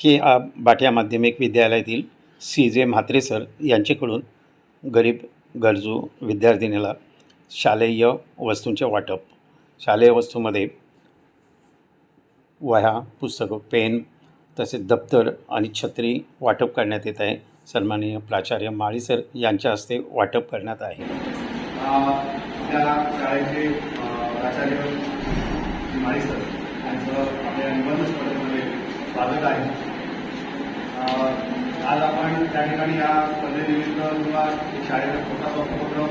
के आ बाठिया माध्यमिक विद्यालयातील सी जे म्हात्रे सर यांच्याकडून गरीब गरजू विद्यार्थिनीला शालेय वस्तूंचे वाटप. शालेय वस्तूमध्ये वह्या पुस्तकं पेन तसेच दप्तर आणि छत्री वाटप करण्यात येत आहे. सन्माननीय प्राचार्य माळी सर यांच्या हस्ते वाटप करण्यात आहे. शाळेचे प्राचार्य माळी सर यांचं आपल्या निबंध स्पर्धेमध्ये स्वागत आहे. आज आपण त्या ठिकाणी या स्पर्धेनिमित्त किंवा शाळेचा छोटासा उपक्रम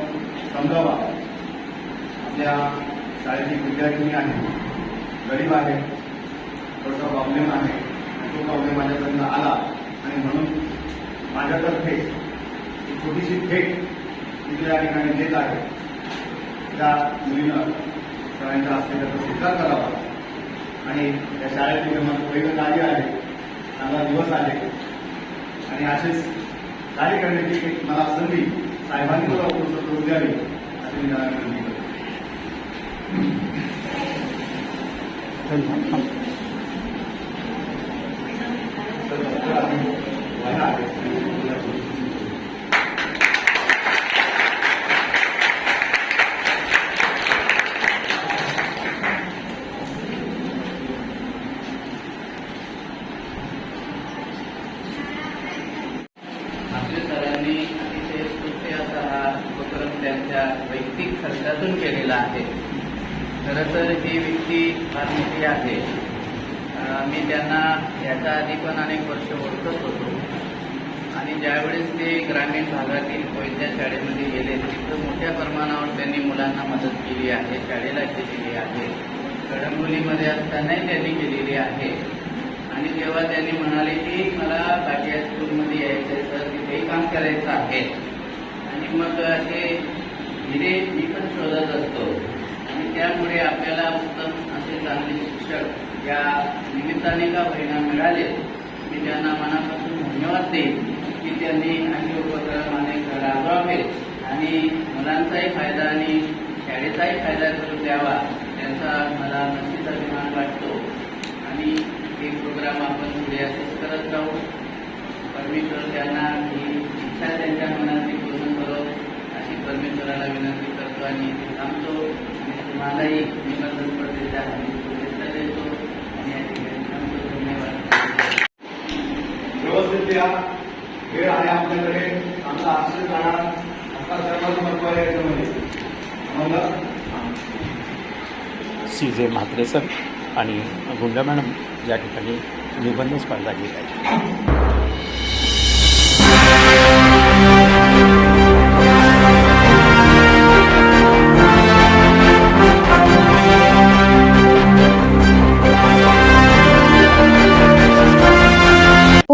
समजावा. आपल्या शाळेची विद्यार्थिनी आहे गरीब आहे थोडासा प्रॉब्लेम आहे तो प्रॉब्लेम माझ्यापर्यंत आला. आणि म्हणून माझ्यातर्फे एक छोटीशी भेट तिथे या ठिकाणी देत आहे. त्या मुलीनं शाळेचा असलेला त्याचा स्वीकार करावा. आणि या शाळेत माझं पहिलं कार्य आहे. चांगला दिवस आहे आणि असेच कार्य करण्याची एक मला संधी साहेबांनी मला उपलब्ध करून द्यावी असे मी त्यांना विनंती करतो. वैयक्तिक खर्चातून केलेला आहे. खरं तर ही व्यक्ती फार मोठी आहे मी त्यांना याच्या आधी पण अनेक वर्ष ओळखत होतो. आणि ज्यावेळेस ते ग्रामीण भागातील कोयत्या शाळेमध्ये गेले तिथं मोठ्या प्रमाणावर त्यांनी मुलांना मदत केली आहे शाळेला केलेली आहे. घडंगोलीमध्ये असतानाही त्यांनी केलेली आहे. आणि जेव्हा त्यांनी म्हणाले की मला बाकी स्कूलमध्ये यायचं आहे तर तिथेही काम करायचं आहे. आणि मग ते हिरे मी पण शोधत असतो. आणि त्यामुळे आपल्याला उत्तम असे चांगले शिक्षक या निमित्ताने का होईना मिळाले मी त्यांना मनापासून धन्यवाद देईन की त्यांनी असे उपक्रम अनेक राबवावे. आणि मुलांचाही फायदा आणि शाळेचाही फायदा करून द्यावा त्यांचा मला नक्कीच अभिमान वाटतो. आणि हे प्रोग्राम आपण पुढे असेच करत राहू परमेश्वर त्यांना ही इच्छा त्यांच्या मनात परमेश्वराला विनंती करतो आणि इथे थांबतो आणि तुम्हालाही निबंध स्पर्धेच्या हानी शुभेच्छा देतो आणि या ठिकाणी थांबतो. धन्यवाद. व्यवस्थित या. वेळ आहे आपल्याकडे. आमचा आश्रय जाणार. आता सर्वात महत्त्व आहे याच्यामध्ये. सी जे म्हात्रे सर आणि गुंडा मॅडम या ठिकाणी निबंध स्पर्धा घेत आहेत.